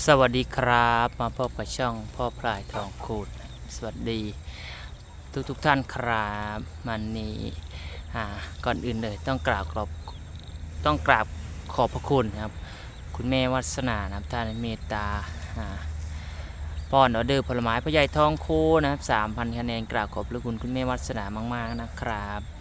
สวัสดีครับมาพบกับช่องพ่อพลายทองคูด สวัสดีทุกทุกท่านครับมันนี้อ่ก่อนอื่นเลยต้องกราบขอบต้องกราบขอบพระคุณครับ คุณแม่วัสนานะครับท่านเมตตาป้อนออเดอร์ผลไม้พ่อใหญ่ทองคูนะครับสามพันคะแนนกราบขอบพระคุณคุณแม่วัสนามาก ๆนะครับ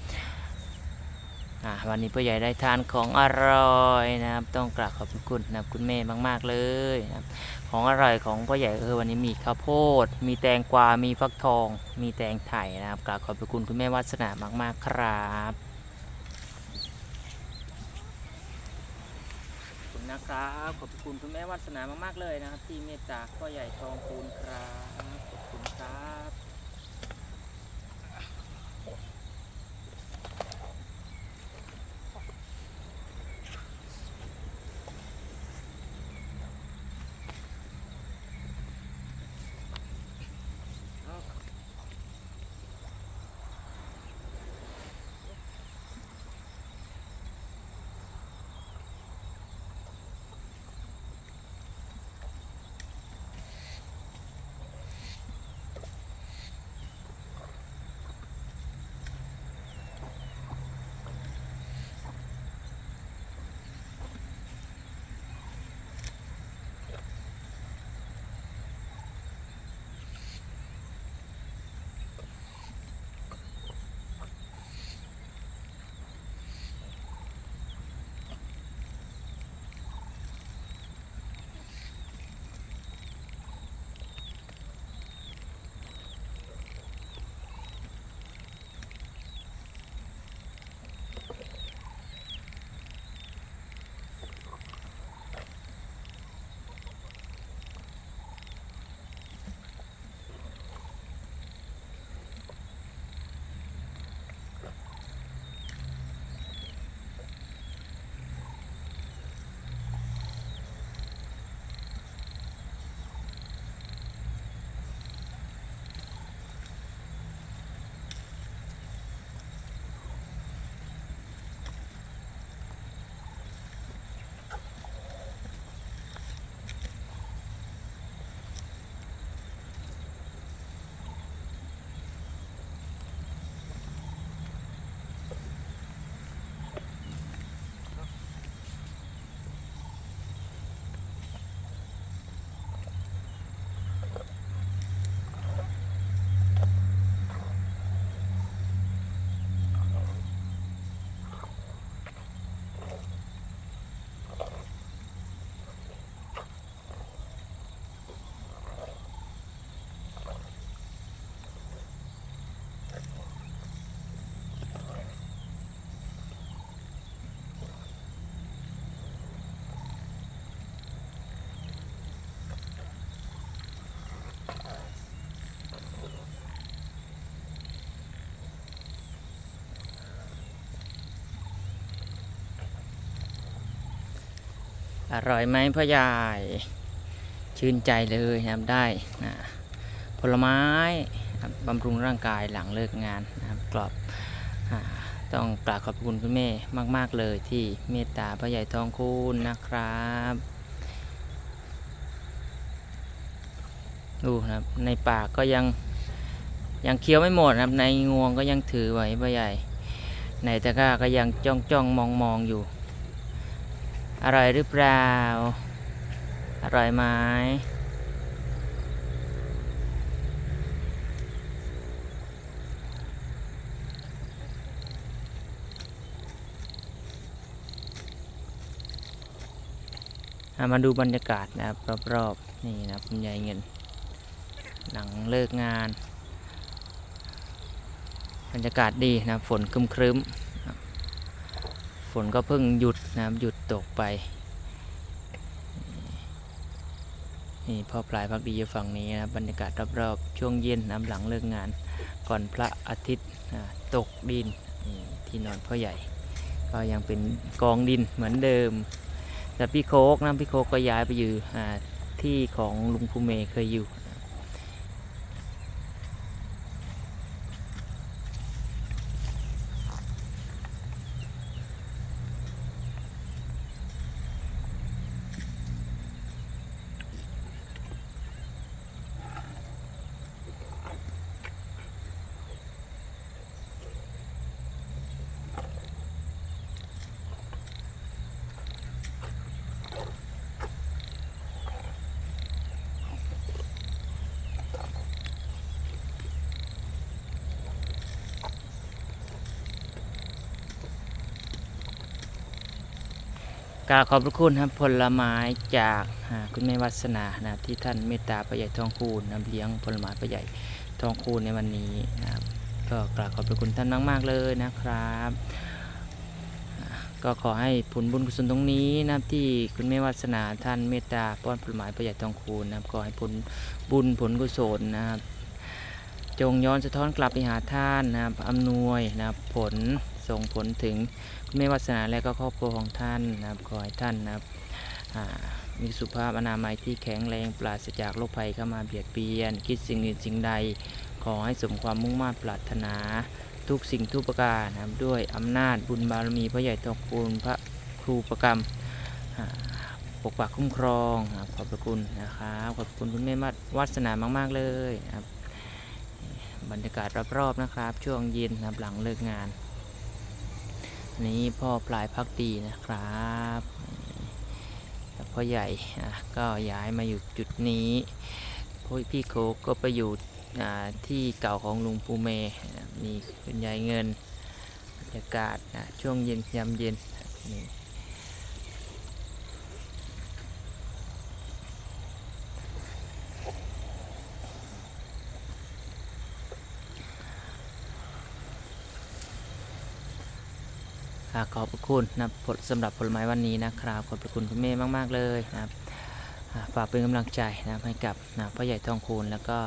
วันนี้พ่อใหญ่ได้ทานของอร่อยนะครับ ต้องกราบขอบคุณนะครับคุณแม่มาก ๆ เลยนะครับของอร่อยของพ่อใหญ่เออวันนี้มีข้าวโพด มีแตงกวา มีฟักทอง มีแตงไทยนะครับกราบขอบคุณคุณแม่วัสนามากๆครับคุณนะครับขอบคุณคุณแม่วัสนามากๆเลยนะครับ ที่เมตตาพ่อใหญ่ทองคูณครับ อร่อยไหมพ่อใหญ่ชื่นใจเลยนะครับได้นะผลไม้บำรุงร่างกายหลังเลิกงานนะครับกรอบอต้องกราบขอบคุณคุณแม่มาก ๆ เลยที่เมตตาพ่อใหญ่ทองคุณนะครับดูนะครับในปากก็ยังยังเคี้ยวไม่หมดนะครับในงวงก็ยังถือไว้พ่อใหญ่ในตะกร้าก็ยังจ้องจ้องมองมองอยู่ อร่อยหรือเปล่า อร่อยไหมมาดูบรรยากาศนะครับรอบๆนี่นะคุณยายเงิน หลังเลิกงาน บรรยากาศดีนะฝนครึ้มๆครับ ฝนก็เพิ่งหยุดนะครับหยุดตกไปนี่พ่อปลายพักดีอยู่ฝั่งนี้นะบรรยากาศรอบๆช่วงเย็นน้ำหลังเลิกงาน ก่อนพระอาทิตย์ตกดินที่นอนพ่อใหญ่ ก็ยังเป็นกองดินเหมือนเดิม แต่พี่โคกนะพี่โคกก็ย้ายไปอยู่ที่ของลุงภูเมเคยอยู่ กราบขอบพระคุณครับผลไม้จากคุณแม่วัสนานะที่ท่านเมตตาประหยัดทองคูณนำเลี้ยงผลไม้ประหยัดทองคูณในวันนี้นะครับก็กราบขอบพระคุณท่านมากๆเลยนะครับ ก็ขอให้ผลบุญกุศลตรงนี้นะครับที่คุณแม่วัสนาท่านเมตตาป้อนผลไม้ประหยัดทองคูณนะครับขอให้ผลบุญผลกุศลนะครับจงย้อนสะท้อนกลับไปหาท่านนะครับอำนวยนะครับผลส่งผลถึง คุณแม่วาสนาและก็ครอบครัวของท่านนะครับขอให้ท่านนะครับมีสุขภาพอนามัยที่แข็งแรงปราศจากโรคภัยเข้ามาเบียดเบียน คิดสิ่งอื่นสิ่งใด ขอให้สมความมุ่งมั่นปรารถนา ทุกสิ่งทุกประการนะครับด้วยอำนาจบุญบารมีพระใหญ่ทองคูณพระครูประกรรมปกปักคุ้มครองครับขอบพระคุณนะครับขอบคุณคุณแม่วัสนามาก ๆ เลยครับบรรยากาศรอบๆนะครับ ช่วงเย็นนะครับหลังเลิกงาน นี้พ่อปลายพักดีนะครับพ่อใหญ่ก็ย้ายมาอยู่จุดนี้พ่อพี่โคก็ไปอยู่ที่เก่าของลุงปูเมนะมีคุณยายเงินบรรยากาศช่วงเย็นยามเย็นนี่ ขอบพระคุณนะผลสำหรับผลไม้วันนี้นะครับขอบคุณคุณแม่มาก ๆ เลยนะครับฝากเป็นกำลังใจนะให้กับนะพ่อใหญ่ทองคูณแล้วก็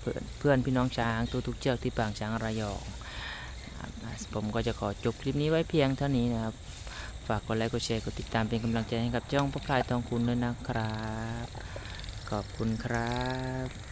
เพื่อนเพื่อนพี่น้องช้างทุกๆเชือกที่ปางช้างระยองนะผมก็จะขอจบคลิปนี้ไว้เพียงเท่านี้นะครับ ฝากกดไลค์กดแชร์กดติดตามเป็นกำลังใจให้กับจ้องพ่อพลายทองคูณด้วยนะครับ ขอบคุณครับ